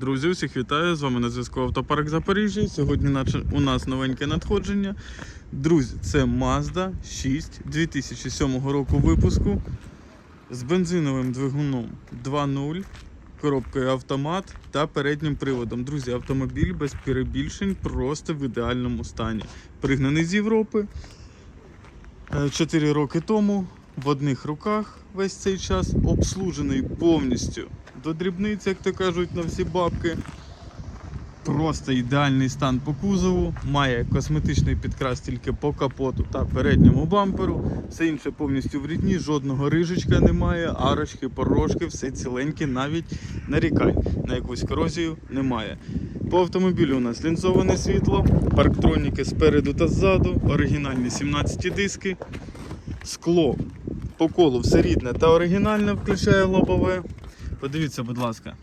Друзі, усіх вітаю! З вами на зв'язку Автопарк Запоріжжя. Сьогодні у нас новеньке надходження. Друзі, це Mazda 6 2007 року випуску з бензиновим двигуном 2.0, коробкою автомат та переднім приводом. Друзі, автомобіль без перебільшень, просто в ідеальному стані. Пригнаний з Європи 4 роки тому в одних руках весь цей час обслужений повністю до дрібниць, як то кажуть, на всі бабки. Просто ідеальний стан по кузову, має косметичний підкрас тільки по капоту та передньому бамперу. Все інше повністю в рідні, жодного рижечка немає, арочки, порожки, все ціленьке, навіть нарікань на якусь корозію немає. По автомобілю у нас лінзоване світло, парктроніки спереду та ззаду, оригінальні 17 диски, скло по колу все рідне та оригінальне, включає лобове. Подивіться, будь ласка,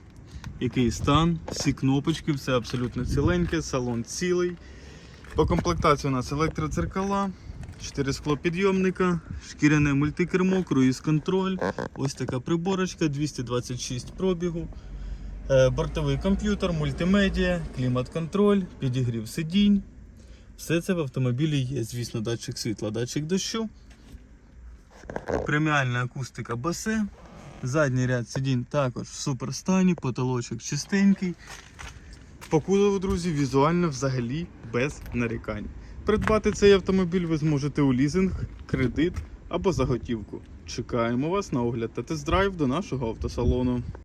який стан, всі кнопочки, все абсолютно ціленьке, салон цілий. По комплектації у нас електродзеркала, 4 склопідйомника, шкіряне мультикермо, круїз-контроль, ось така приборочка, 226 пробігу, е, бортовий комп'ютер, мультимедіа, клімат-контроль, підігрів сидінь. Все це в автомобілі є, звісно, датчик світла, датчик дощу, преміальна акустика басе. Задній ряд сидінь також в суперстані, потолочок чистенький. По кузову, друзі, візуально взагалі без нарікань. Придбати цей автомобіль ви зможете у лізинг, кредит або заготівку. Чекаємо вас на огляд та тест-драйв до нашого автосалону.